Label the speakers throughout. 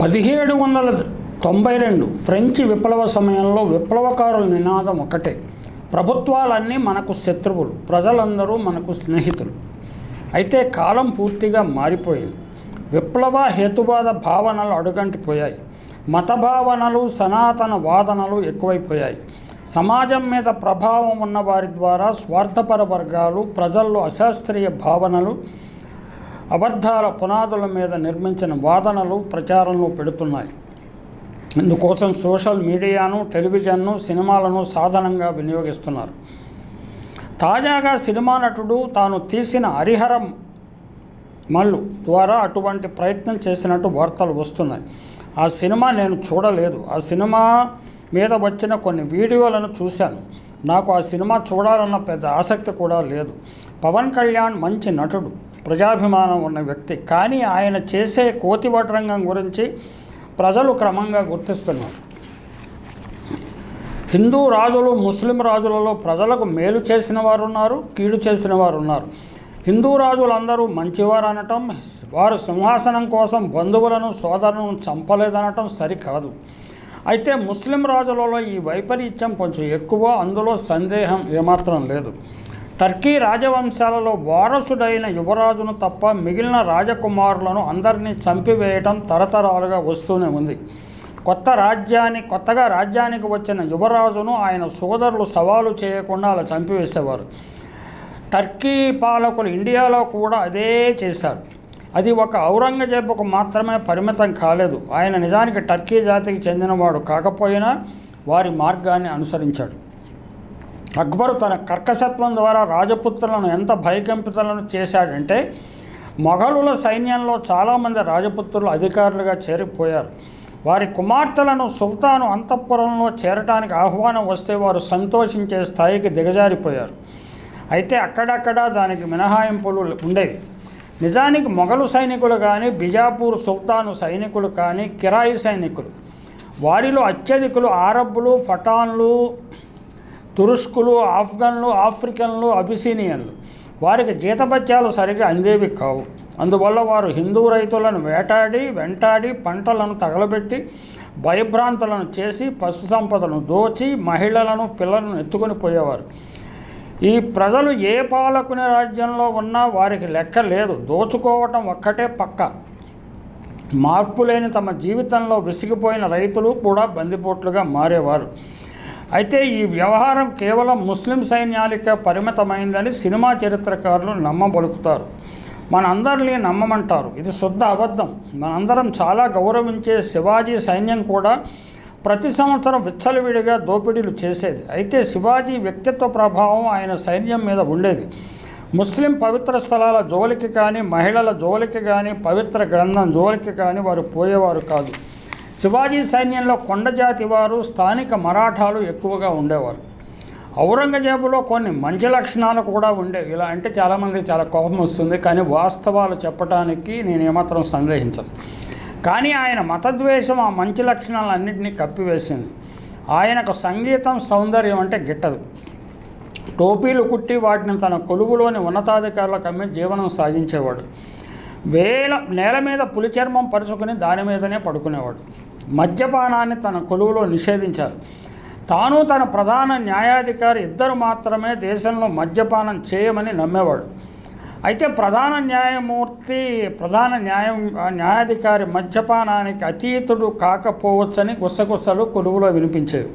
Speaker 1: పదిహేడు వందల తొంభై రెండు ఫ్రెంచి విప్లవ సమయంలో విప్లవకారుల నినాదం ఒకటే ప్రభుత్వాలన్నీ మనకు శత్రువులు ప్రజలందరూ మనకు స్నేహితులు. అయితే కాలం పూర్తిగా మారిపోయింది. విప్లవ హేతువాద భావనలు అడుగంటిపోయాయి. మత భావనలు సనాతన వాదనలు ఎక్కువైపోయాయి. సమాజం మీద ప్రభావం ఉన్న వారి ద్వారా స్వార్థపర వర్గాలు ప్రజల్లో అశాస్త్రీయ భావనలు అబద్ధాల పునాదుల మీద నిర్మించిన వాదనలు ప్రచారంలో పెడుతున్నాయి. ఇందుకోసం సోషల్ మీడియాను టెలివిజన్ను సినిమాలను సాధనంగా వినియోగిస్తున్నారు. తాజాగా సినిమా నటుడు తాను తీసిన హరిహరం మల్లు ద్వారా అటువంటి ప్రయత్నం చేసినట్టు వార్తలు వస్తున్నాయి. ఆ సినిమా నేను చూడలేదు. ఆ సినిమా మీద వచ్చిన కొన్ని వీడియోలను చూశాను. నాకు ఆ సినిమా చూడాలన్న పెద్ద ఆసక్తి కూడా లేదు. పవన్ కళ్యాణ్ మంచి నటుడు. ప్రజాభిమానం ఉన్న వ్యక్తి. కానీ ఆయన చేసే కోతి రంగం గురించి ప్రజలు క్రమంగా గుర్తిస్తున్నారు. హిందూ రాజులు ముస్లిం రాజులలో ప్రజలకు మేలు చేసిన వారు ఉన్నారు కీడు చేసిన వారు ఉన్నారు హిందూ రాజులందరూ మంచివారు అనటం వారు సింహాసనం కోసం బంధువులను సోదరులను చంపలేదనటం సరికాదు. అయితే ముస్లిం రాజులలో ఈ వైపరీత్యం కొంచెం ఎక్కువ అందులో సందేహం ఏమాత్రం లేదు. టర్కీ రాజవంశాలలో వారసుడైన యువరాజును తప్ప మిగిలిన రాజకుమారులను అందరినీ చంపివేయటం తరతరాలుగా వస్తూనే ఉంది. కొత్త రాజ్యాన్ని కొత్తగా రాజ్యానికి వచ్చిన యువరాజును ఆయన సోదరులు సవాలు చేయకుండా అలా చంపివేసేవారు. టర్కీ పాలకులు ఇండియాలో కూడా అదే చేశారు. అది ఒక ఔరంగజేబుకు మాత్రమే పరిమితం కాలేదు. ఆయన నిజానికి టర్కీ జాతికి చెందినవాడు కాకపోయినా వారి మార్గాన్ని అనుసరించాడు. అక్బరు తన కర్కశత్వం ద్వారా రాజపుత్రులను ఎంత భయకంపితలను చేశాడంటే మొఘలుల సైన్యంలో చాలామంది రాజపుత్రులు అధికారులుగా చేరిపోయారు. వారి కుమార్తెలను సుల్తాను అంతఃపురంలో చేరటానికి ఆహ్వానం వస్తే వారు సంతోషించే స్థాయికి దిగజారిపోయారు. అయితే అక్కడక్కడ దానికి మినహాయింపులు ఉండేవి. నిజానికి మొఘలు సైనికులు కానీ బిజాపూర్ సుల్తాను సైనికులు కానీ కిరాయి సైనికులు. వారిలో అత్యధికులు ఆరబ్బులు ఫటాన్లు తురుష్కులు ఆఫ్ఘన్లు ఆఫ్రికన్లు అబిసీనియన్లు. వారికి జీతభత్యాలు సరిగా అందేవి కావు. అందువల్ల వారు హిందూ రైతులను వేటాడి వెంటాడి పంటలను తగలబెట్టి భయభ్రాంతులను చేసి పశు సంపదను దోచి మహిళలను పిల్లలను ఎత్తుకొని పోయేవారు. ఈ ప్రజలు ఏ పాలకుని రాజ్యంలో ఉన్నా వారికి లెక్క లేదు. దోచుకోవటం ఒక్కటే పక్క. మార్పు లేని తమ జీవితంలో విసిగిపోయిన రైతులు కూడా బందిపోట్లుగా మారేవారు. అయితే ఈ వ్యవహారం కేవలం ముస్లిం సైన్యాలకే పరిమితమైందని సినిమా చరిత్రకారులు నమ్మబలుకుతారు. మనందరినీ నమ్మమంటారు. ఇది శుద్ధ అబద్ధం. మనందరం చాలా గౌరవించే శివాజీ సైన్యం కూడా ప్రతి సంవత్సరం విచ్చలవిడిగా దోపిడీలు చేసేది. అయితే శివాజీ వ్యక్తిత్వ ప్రభావం ఆయన సైన్యం మీద ఉండేది. ముస్లిం పవిత్ర స్థలాల జోలికి కానీ మహిళల జోలికి కానీ పవిత్ర గ్రంథం జోలికి కానీ వారు పోయేవారు కాదు. శివాజీ సైన్యంలో కొండజాతి వారు స్థానిక మరాఠాలు ఎక్కువగా ఉండేవారు. ఔరంగజేబులో కొన్ని మంచి లక్షణాలు కూడా ఉండేవి ఇలా అంటే చాలామందికి చాలా కోపం వస్తుంది కానీ వాస్తవాలు చెప్పడానికి నేను ఏమాత్రం సందేహించను. కానీ ఆయన మతద్వేషం ఆ మంచి లక్షణాలన్నింటినీ కప్పివేసింది. ఆయనకు సంగీతం సౌందర్యం అంటే గిట్టదు. టోపీలు కుట్టి వాటిని తన కొలువులోని ఉన్నతాధికారులకు అమ్మి జీవనం సాగించేవాడు. వేల నేల మీద పులిచర్మం పరుచుకుని దాని మీదనే పడుకునేవాడు. మద్యపానాన్ని తన కొలువులో నిషేధించారు. తాను తన ప్రధాన న్యాయాధికారి ఇద్దరు మాత్రమే దేశంలో మద్యపానం చేయమని నమ్మేవాడు. అయితే ప్రధాన న్యాయమూర్తి ప్రధాన న్యాయం న్యాయాధికారి మద్యపానానికి అతీతుడు కాకపోవచ్చని గుసగుసలు కొలువులో వినిపించేవి.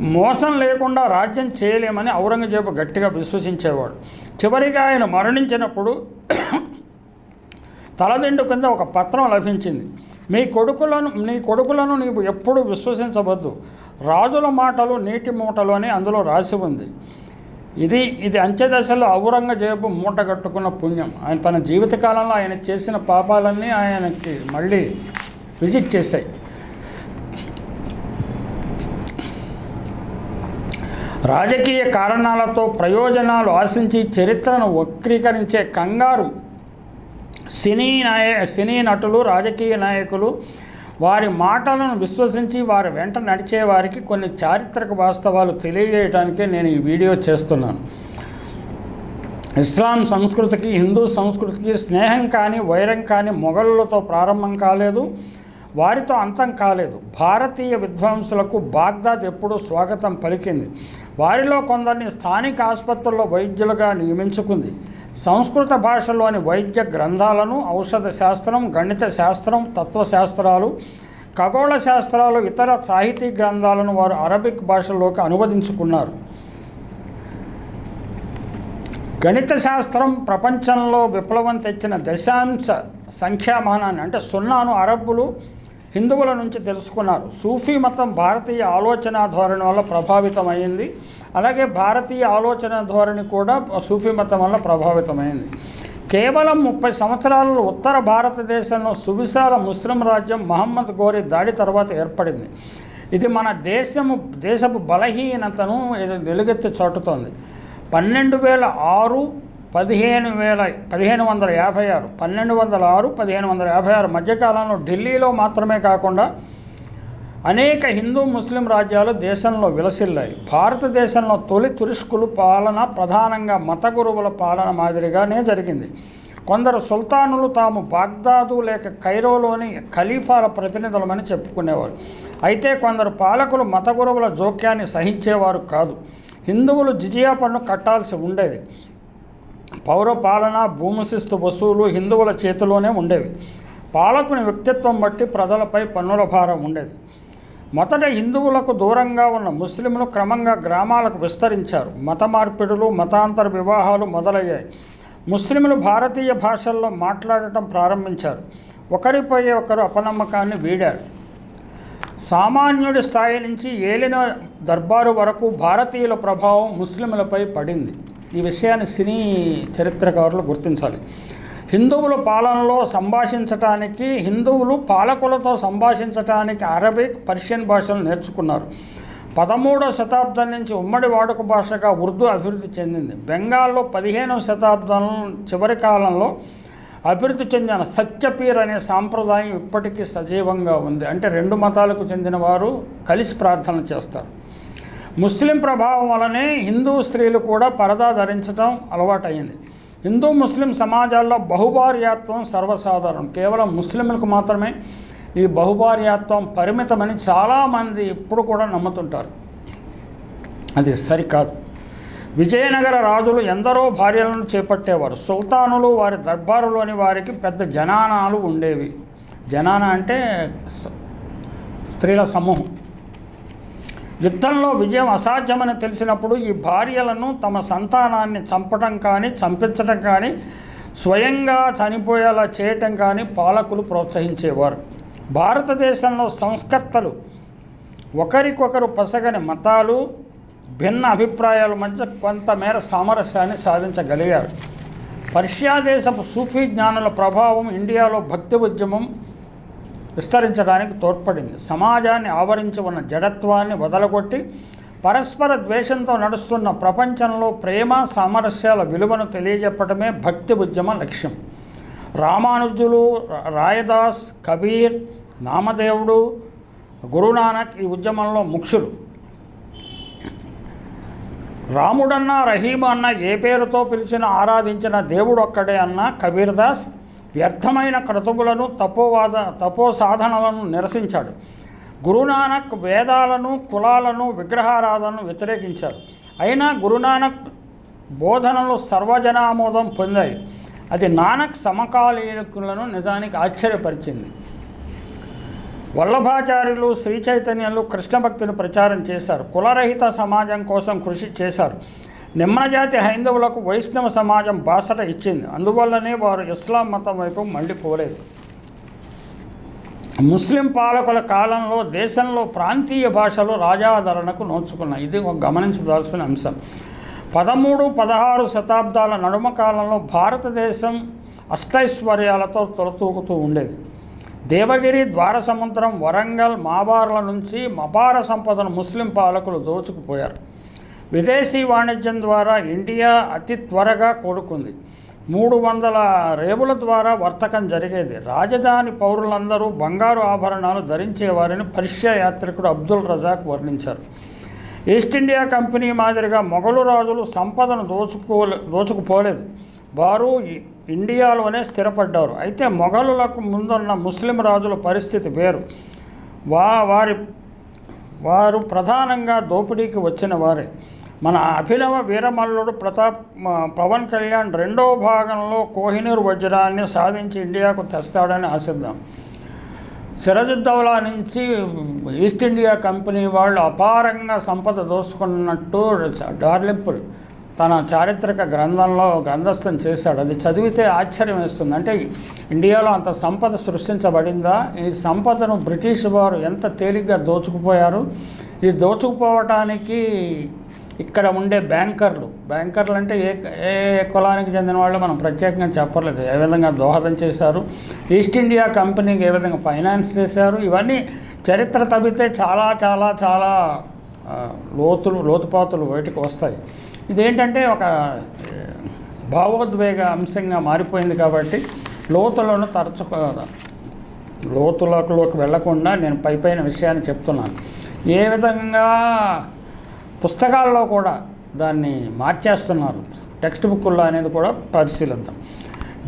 Speaker 1: మోసం లేకుండా రాజ్యం చేయలేమని ఔరంగజేబు గట్టిగా విశ్వసించేవాడు. చివరిగా ఆయన మరణించినప్పుడు తలదిండు కింద ఒక పత్రం లభించింది. మీ కొడుకులను నీ కొడుకులను నీవు ఎప్పుడు విశ్వసించవద్దు. రాజుల మాటలు నీటి మూటలు అని అందులో రాసి ఉంది. ఇది ఇది అంత్యదశలో ఔరంగజేబు మూట కట్టుకున్న పుణ్యం. ఆయన తన జీవితకాలంలో ఆయన చేసిన పాపాలన్నీ ఆయనకి మళ్ళీ విజిట్ చేశాయి. రాజకీయ కారణాలతో ప్రయోజనాలు ఆశించి చరిత్రను వక్రీకరించే కంగారు సినీ నాయ సినీ నటులు రాజకీయ నాయకులు వారి మాటలను విశ్వసించి వారి వెంట నడిచే వారికి కొన్ని చారిత్రక వాస్తవాలు తెలియజేయడానికే నేను ఈ వీడియో చేస్తున్నాను. ఇస్లాం సంస్కృతికి హిందూ సంస్కృతికి స్నేహం కానీ వైరం కానీ మొఘలులతో ప్రారంభం కాలేదు వారితో అంతం కాలేదు. భారతీయ విద్వాంసులకు బాగ్దాద్ ఎప్పుడూ స్వాగతం పలికింది. వారిలో కొందరిని స్థానిక ఆసుపత్రుల్లో వైద్యులుగా నియమించుకుంది. సంస్కృత భాషలోని వైద్య గ్రంథాలను ఔషధ శాస్త్రం గణిత శాస్త్రం తత్వశాస్త్రాలు ఖగోళ శాస్త్రాలు ఇతర సాహితీ గ్రంథాలను వారు అరబిక్ భాషలోకి అనువదించుకున్నారు. గణిత శాస్త్రం ప్రపంచంలో విప్లవం తెచ్చిన దశాంశ సంఖ్యామానాన్ని అంటే సున్నాను అరబ్బులు హిందువుల నుంచి తెలుసుకున్నారు. సూఫీ మతం భారతీయ ఆలోచన ధోరణి వల్ల ప్రభావితమైంది. అలాగే భారతీయ ఆలోచన ధోరణి కూడా సూఫీ మతం వల్ల ప్రభావితమైంది. కేవలం ముప్పై సంవత్సరాలలో ఉత్తర భారతదేశంలో సువిశాల ముస్లిం రాజ్యం మహమ్మద్ గోరి దాడి తర్వాత ఏర్పడింది. ఇది మన దేశము దేశపు బలహీనతను ఇది వెలుగెత్తి చాటుతోంది. పన్నెండు వేల ఆరు పదిహేను వేల పదిహేను వందల యాభై ఆరు పన్నెండు వందల ఆరు పదిహేను వందల యాభై ఆరు మధ్యకాలంలో ఢిల్లీలో మాత్రమే కాకుండా అనేక హిందూ ముస్లిం రాజ్యాలు దేశంలో విలసిల్లాయి. భారతదేశంలో తొలి తురుష్కులు పాలన ప్రధానంగా మత గురువుల పాలన మాదిరిగానే జరిగింది. కొందరు సుల్తానులు తాము బాగ్దాదు లేక కైరోలోని ఖలీఫాల ప్రతినిధులమని చెప్పుకునేవారు. అయితే కొందరు పాలకులు మత గురువుల జోక్యాన్ని సహించేవారు కాదు. హిందువులు జిజియా పన్ను కట్టాల్సి ఉండేది. పౌర పాలన భూమిశిస్తు వసూలు హిందువుల చేతిలోనే ఉండేవి. పాలకుని వ్యక్తిత్వం బట్టి ప్రజలపై పన్నుల భారం ఉండేది. మొదట హిందువులకు దూరంగా ఉన్న ముస్లింలు క్రమంగా గ్రామాలకు విస్తరించారు. మత మార్పిడులు మతాంతర వివాహాలు మొదలయ్యాయి. ముస్లింలు భారతీయ భాషల్లో మాట్లాడటం ప్రారంభించారు. ఒకరిపై ఒకరు అపనమ్మకాన్ని వీడారు. సామాన్యుడి స్థాయి నుంచి ఏలిన దర్బారు వరకు భారతీయుల ప్రభావం ముస్లింలపై పడింది. ఈ విషయాన్ని సినీ చరిత్రకారులు గుర్తించాలి. హిందువుల పాలనలో సంభాషించటానికి హిందువులు పాలకులతో సంభాషించటానికి అరబిక్ పర్షియన్ భాషలు నేర్చుకున్నారు. పదమూడవ శతాబ్దం నుంచి ఉమ్మడి వాడుక భాషగా ఉర్దూ అభివృద్ధి చెందింది. బెంగాల్లో పదిహేనవ శతాబ్దం చివరి కాలంలో అభివృద్ధి చెందిన సత్యపీర్ అనే సాంప్రదాయం ఇప్పటికీ సజీవంగా ఉంది. అంటే రెండు మతాలకు చెందిన వారు కలిసి ప్రార్థన చేస్తారు. ముస్లిం ప్రభావం వలనే హిందూ స్త్రీలు కూడా పరదా ధరించడం అలవాటైంది హిందూ ముస్లిం సమాజాల్లో బహుభార్యాత్వం సర్వసాధారణం. కేవలం ముస్లింలకు మాత్రమే ఈ బహుభార్యాత్వం పరిమితమని చాలామంది ఇప్పుడు కూడా నమ్ముతుంటారు. అది సరికాదు. విజయనగర రాజులు ఎందరో భార్యలను చేపట్టేవారు. సుల్తానులు వారి దర్బారులోని వారికి పెద్ద జనానాలు ఉండేవి. జనాన అంటే స్త్రీల సమూహం. యుద్ధంలో విజయం అసాధ్యమని తెలిసినప్పుడు ఈ భార్యలను తమ సంతానాన్ని చంపటం కానీ చంపించటం కానీ స్వయంగా చనిపోయేలా చేయటం కానీ పాలకులు ప్రోత్సహించేవారు. భారతదేశంలో సంస్కర్తలు ఒకరికొకరు పసగని మతాలు భిన్న అభిప్రాయాల మధ్య కొంతమేర సామరస్యాన్ని సాధించగలిగారు. పర్షియా దేశపు సూఫీ జ్ఞానుల ప్రభావం ఇండియాలో భక్తి ఉద్యమం విస్తరించడానికి తోడ్పడింది. సమాజాన్ని ఆవరించి ఉన్న జడత్వాన్ని వదలగొట్టి పరస్పర ద్వేషంతో నడుస్తున్న ప్రపంచంలో ప్రేమ సామరస్యాల విలువను తెలియజెప్పడమే భక్తి ఉద్యమ లక్ష్యం. రామానుజులు రాయదాస్ కబీర్ నామదేవుడు గురునానక్ ఈ ఉద్యమంలో ముఖ్యులు. రాముడన్నా రహీమన్నా అన్న ఏ పేరుతో పిలిచిన ఆరాధించిన దేవుడు ఒక్కడే అన్న కబీర్దాస్ వ్యర్థమైన క్రతువులను తపోవాద తపో సాధనలను నిరసించాడు. గురునానక్ వేదాలను కులాలను విగ్రహారాధనను వ్యతిరేకించారు అయినా గురునానక్ బోధనలు సర్వజనామోదం పొందాయి. అది నానక్ సమకాలీకులను నిజానికి ఆశ్చర్యపరిచింది. వల్లభాచార్యులు శ్రీ చైతన్యులు కృష్ణ భక్తిని ప్రచారం చేశారు. కులరహిత సమాజం కోసం కృషి చేశారు. నిమ్మజాతి హైందవులకు వైష్ణవ సమాజం బాసట ఇచ్చింది. అందువల్లనే వారు ఇస్లాం మతం వైపు మళ్ళీపోలేదు ముస్లిం పాలకుల కాలంలో దేశంలో ప్రాంతీయ భాషలు రాజాదరణకు నోచుకున్నాయి. ఇది ఒక గమనించవలసిన అంశం. పదమూడు పదహారు శతాబ్దాల నడుమ కాలంలో భారతదేశం అష్టైశ్వర్యాలతో తొలతూగుతూ ఉండేది. దేవగిరి ద్వారసముద్రం వరంగల్ మాబార్ల నుంచి మపార సంపదను ముస్లిం పాలకులు దోచుకుపోయారు. విదేశీ వాణిజ్యం ద్వారా ఇండియా అతి త్వరగా కూడుకుంది మూడు వందల రేవుల ద్వారా వర్తకం జరిగేది. రాజధాని పౌరులందరూ బంగారు ఆభరణాలు ధరించేవారని పర్షియా యాత్రికుడు అబ్దుల్ రజాక్ వర్ణించారు. ఈస్ట్ ఇండియా కంపెనీ మాదిరిగా మొఘలు రాజులు సంపదను దోచుకోలే దోచుకుపోలేదు. వారు ఇండియాలోనే స్థిరపడ్డారు. అయితే మొఘలులకు ముందున్న ముస్లిం రాజుల పరిస్థితి వేరు. వా వారి వారు ప్రధానంగా దోపిడీకి వచ్చిన వారే. మన అభినవ వీరమల్లుడు ప్రతాప్ పవన్ కళ్యాణ్ రెండవ భాగంలో కోహినూర్ వజ్రాన్ని సాధించి ఇండియాకు తెస్తాడని ఆశిద్దాం. సిరజుద్దౌలా నుంచి ఈస్ట్ ఇండియా కంపెనీ వాళ్ళు అపారంగా సంపద దోసుకున్నట్టు డార్లింపుల్ తన చారిత్రక గ్రంథంలో గ్రంథస్థం చేశాడు. అది చదివితే ఆశ్చర్యం వేస్తుంది. అంటే ఇండియాలో అంత సంపద సృష్టించబడిందా? ఈ సంపదను బ్రిటిష్ వారు ఎంత తేలిగ్గా దోచుకుపోయారు? ఈ దోచుకుపోవటానికి ఇక్కడ ఉండే బ్యాంకర్లు బ్యాంకర్లు అంటే ఏ ఏ కులానికి చెందిన వాళ్ళు మనం ప్రత్యేకంగా చెప్పలేదు. ఏ విధంగా దోహదం చేశారు? ఈస్ట్ ఇండియా కంపెనీకి ఏ విధంగా ఫైనాన్స్ చేశారు? ఇవన్నీ చరిత్ర తవ్వితే చాలా చాలా చాలా లోతులు లోతుపాతులు బయటకు వస్తాయి. ఇదేంటంటే ఒక భావోద్వేగ అంశంగా మారిపోయింది కాబట్టి లోతులను తరచుకో లోతులలోకి వెళ్ళకుండా నేను పై పైన విషయాన్ని చెప్తున్నాను. ఏ విధంగా పుస్తకాల్లో కూడా దాన్ని మార్చేస్తున్నారు. టెక్స్ట్ బుక్కుల్లో అనేది కూడా పరిశీలిద్దాం.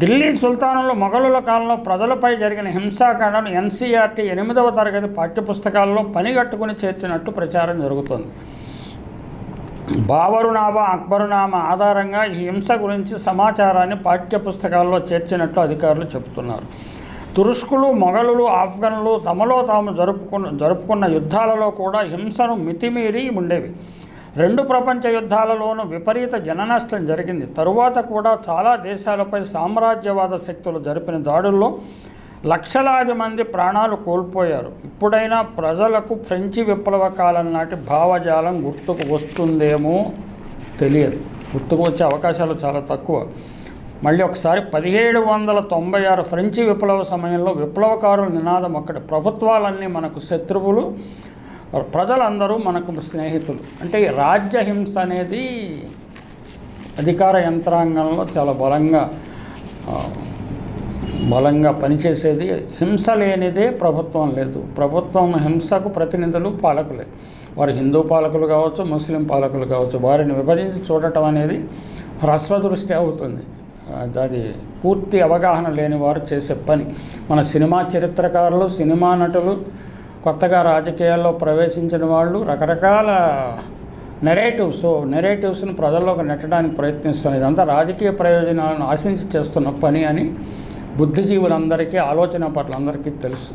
Speaker 1: ఢిల్లీ సుల్తానులు మొఘలుల కాలంలో ప్రజలపై జరిగిన హింసాకాండను ఎన్సీఆర్టీ ఎనిమిదవ తరగతి పాఠ్యపుస్తకాల్లో పనిగట్టుకుని చేర్చినట్టు ప్రచారం జరుగుతుంది. బాబరునామా అక్బరునామా ఆధారంగా ఈ హింస గురించి సమాచారాన్ని పాఠ్యపుస్తకాల్లో చేర్చినట్లు అధికారులు చెబుతున్నారు. తురుష్కులు మొఘలులు ఆఫ్ఘన్లు తమలో తాము జరుపుకున్న జరుపుకున్న యుద్ధాలలో కూడా హింసను మితిమీరి ఉండేవి. రెండు ప్రపంచ యుద్ధాలలోనూ విపరీత జననష్టం జరిగింది. తరువాత కూడా చాలా దేశాలపై సామ్రాజ్యవాద శక్తులు జరిపిన దాడుల్లో లక్షలాది మంది ప్రాణాలు కోల్పోయారు. ఇప్పుడైనా ప్రజలకు ఫ్రెంచి విప్లవ కాలం నాటి భావజాలం గుర్తుకు వస్తుందేమో తెలియదు. గుర్తుకు వచ్చే అవకాశాలు చాలా తక్కువ. మళ్ళీ ఒకసారి పదిహేడు వందల తొంభై ఆరు ఫ్రెంచి విప్లవ సమయంలో విప్లవకారుల నినాదం ఒక్కటి. ప్రభుత్వాలన్నీ మనకు శత్రువులు ప్రజలందరూ మనకు స్నేహితులు. అంటే రాజ్యహింస అనేది అధికార యంత్రాంగంలో చాలా బలంగా బలంగా పనిచేసేది. హింస లేనిదే ప్రభుత్వం లేదు. ప్రభుత్వం హింసకు ప్రతినిధులు పాలకులే. వారు హిందూ పాలకులు కావచ్చు ముస్లిం పాలకులు కావచ్చు వారిని విభజించి చూడటం అనేది హ్రస్వదృష్టి అవుతుంది. అది- అది పూర్తి అవగాహన లేని వారు చేసే పని. మన సినిమా చరిత్రకారులు సినిమా నటులు కొత్తగా రాజకీయాల్లో ప్రవేశించిన వాళ్ళు రకరకాల నెరేటివ్స్ నెరేటివ్స్ని ప్రజల్లోకి నెట్టడానికి ప్రయత్నిస్తున్నారు. ఇదంతా రాజకీయ ప్రయోజనాలను ఆశించి చేస్తున్న పని అని బుద్ధిజీవులందరికీ ఆలోచన పట్ల అందరికీ తెలుసు.